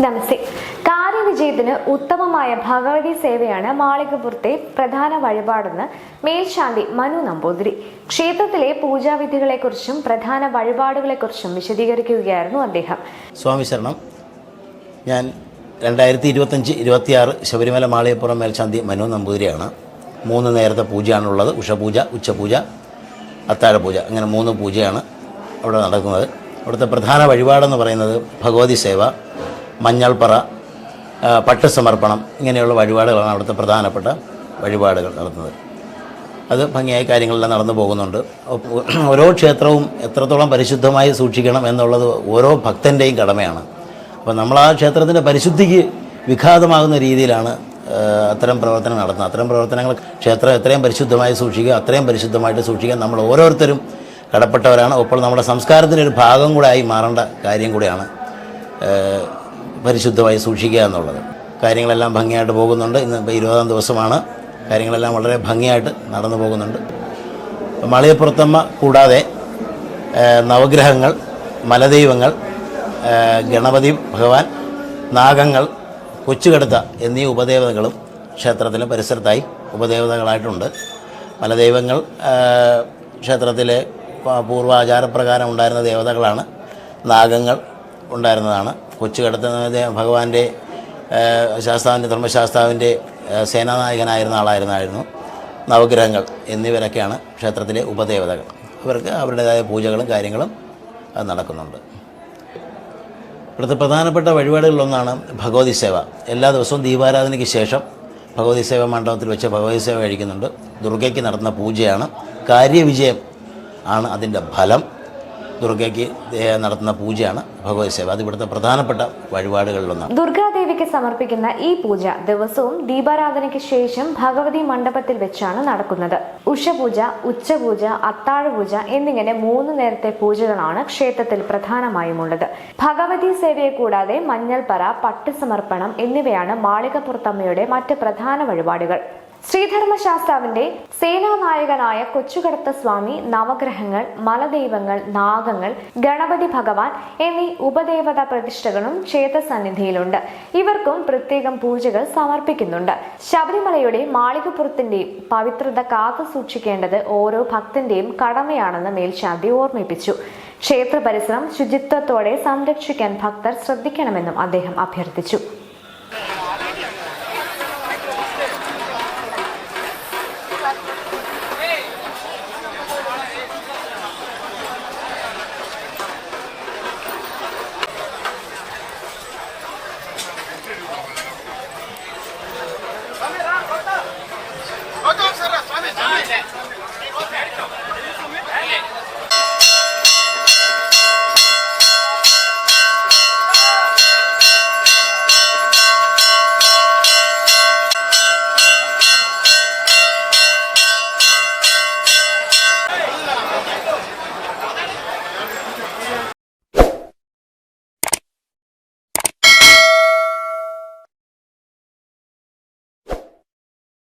നമസ്തേ. കാര്യവിജയത്തിന് ഉത്തമമായ ഭഗവതി സേവയാണ് മാളികപുരത്തെ പ്രധാന വഴിപാടെന്ന് മേൽശാന്തി മനു നമ്പൂതിരി. ക്ഷേത്രത്തിലെ പൂജാവിധികളെക്കുറിച്ചും പ്രധാന വഴിപാടുകളെക്കുറിച്ചും വിശദീകരിക്കുകയായിരുന്നു അദ്ദേഹം. സ്വാമി ശരണം. ഞാൻ രണ്ടായിരത്തി ഇരുപത്തഞ്ച് ഇരുപത്തിയാറ് ശബരിമല മാളികപ്പുറം മേൽശാന്തി മനു നമ്പൂതിരിയാണ്. മൂന്ന് നേരത്തെ പൂജയാണുള്ളത്. ഉഷപൂജ ഉച്ചപൂജ അത്താഴപൂജ. അങ്ങനെ മൂന്ന് പൂജയാണ് അവിടെ നടക്കുന്നത്. അവിടുത്തെ പ്രധാന വഴിപാടെന്ന് പറയുന്നത് ഭഗവതി സേവ. മഞ്ഞൾപ്പറ പട്ടുസമർപ്പണം സമർപ്പണം ഇങ്ങനെയുള്ള വഴിപാടുകളാണ് അവിടുത്തെ പ്രധാനപ്പെട്ട വഴിപാടുകൾ നടത്തുന്നത്. അത് ഭംഗിയായ കാര്യങ്ങളെല്ലാം നടന്നു പോകുന്നുണ്ട്. ഓരോ ക്ഷേത്രവും എത്രത്തോളം പരിശുദ്ധമായി സൂക്ഷിക്കണം എന്നുള്ളത് ഓരോ ഭക്തന്റെയും കടമയാണ്. അപ്പോൾ നമ്മൾ ആ ക്ഷേത്രത്തിന്റെ പരിശുദ്ധിക്ക് വിഘാതമാകുന്ന രീതിയിലാണ് അത്തരം പ്രവർത്തനം നടത്തുന്നത്. അത്തരം പ്രവർത്തനങ്ങൾ ക്ഷേത്രം എത്രയും പരിശുദ്ധമായി സൂക്ഷിക്കുക അത്രയും പരിശുദ്ധമായിട്ട് സൂക്ഷിക്കാൻ നമ്മൾ ഓരോരുത്തരും കടപ്പെട്ടവരാണ്. അപ്പോൾ നമ്മുടെ സംസ്കാരത്തിന്റെ ഒരു ഭാഗം കൂടെ ആയി മാറേണ്ട കാര്യം കൂടെയാണ് പരിശുദ്ധമായി സൂക്ഷിക്കുക എന്നുള്ളത്. കാര്യങ്ങളെല്ലാം ഭംഗിയായിട്ട് പോകുന്നുണ്ട്. ഇന്ന് ഇരുപതാം ദിവസമാണ്. കാര്യങ്ങളെല്ലാം വളരെ ഭംഗിയായിട്ട് നടന്നു പോകുന്നുണ്ട്. മളിയപ്പുറത്തമ്മ കൂടാതെ നവഗ്രഹങ്ങൾ മലദൈവങ്ങൾ ഗണപതി ഭഗവാൻ നാഗങ്ങൾ കൊച്ചുകടുത്ത എന്നീ ഉപദേവതകളും ക്ഷേത്രത്തിലും പരിസരത്തായി ഉപദേവതകളായിട്ടുണ്ട്. മലദൈവങ്ങൾ ക്ഷേത്രത്തിലെ പ- പൂർവാചാരപ്രകാരം ഉണ്ടായിരുന്ന ദേവതകളാണ് നാഗങ്ങൾ ഉണ്ടായിരുന്നതാണ്. കൊച്ചു കടത്തുന്നത് ഭഗവാന്റെ ശാസ്താവിന്റെ ധർമ്മശാസ്താവിന്റെ സേനാനായകനായിരുന്ന ആളായിരുന്നായിരുന്നു. നവഗ്രഹങ്ങൾ എന്നിവരൊക്കെയാണ് ക്ഷേത്രത്തിലെ ഉപദേവതകൾ. അവർക്ക് അവരുടേതായ പൂജകളും കാര്യങ്ങളും നടക്കുന്നുണ്ട്. ഇവിടുത്തെ പ്രധാനപ്പെട്ട വഴിപാടുകളിലൊന്നാണ് ഭഗവതി സേവ. എല്ലാ ദിവസവും ദീപാരാധനയ്ക്ക് ശേഷം ഭഗവതി സേവ മണ്ഡപത്തിൽ വെച്ച് ഭഗവതി സേവ കഴിക്കുന്നുണ്ട്. ദുർഗയ്ക്ക് നടത്തുന്ന പൂജയാണ്. കാര്യവിജയം ആണ് അതിന്റെ ഫലം. ദുർഗയ്ക്ക് നടത്തുന്ന പൂജയാണ് ഭഗവതി സേവ. അത് ഇവിടുത്തെ പ്രധാനപ്പെട്ട വഴിപാടുകളിലൊന്നാണ്. ദുർഗാദേവിക്ക് സമർപ്പിക്കുന്ന ഈ പൂജ ദിവസവും ദീപാരാധനയ്ക്ക് ശേഷം ഭഗവതി മണ്ഡപത്തിൽ വെച്ചാണ് നടക്കുന്നത്. ഉഷപൂജ ഉച്ചപൂജ അത്താഴപൂജ എന്നിങ്ങനെ മൂന്ന് നേരത്തെ പൂജകളാണ് ക്ഷേത്രത്തിൽ പ്രധാനമായും ഉള്ളത്. ഭഗവതി സേവയെ കൂടാതെ മഞ്ഞൾപ്പറ പട്ടുസമർപ്പണം എന്നിവയാണ് മാളികപ്പുറത്തമ്മയുടെ മറ്റ് പ്രധാന വഴിപാടുകൾ. ശ്രീധർമ്മശാസ്താവിന്റെ സേനാനായകനായ കൊച്ചുകടത്ത സ്വാമി നവഗ്രഹങ്ങൾ മലദൈവങ്ങൾ നാഗങ്ങൾ ഗണപതി ഭഗവാൻ എന്നീ ഉപദേവത പ്രതിഷ്ഠകളും ക്ഷേത്ര സന്നിധിയിലുണ്ട് ഇവർക്കും പ്രത്യേകം പൂജകൾ സമർപ്പിക്കുന്നുണ്ട്. ശബരിമലയുടെ മാളികപ്പുറത്തിന്റെയും പവിത്രത കാത്തു സൂക്ഷിക്കേണ്ടത് ഓരോ ഭക്തന്റെയും കടമയാണെന്ന് മേൽശാന്തി ഓർമ്മിപ്പിച്ചു. ക്ഷേത്ര പരിസരം ശുചിത്വത്തോടെ സംരക്ഷിക്കാൻ ഭക്തർ ശ്രദ്ധിക്കണമെന്നും അദ്ദേഹം അഭ്യർത്ഥിച്ചു.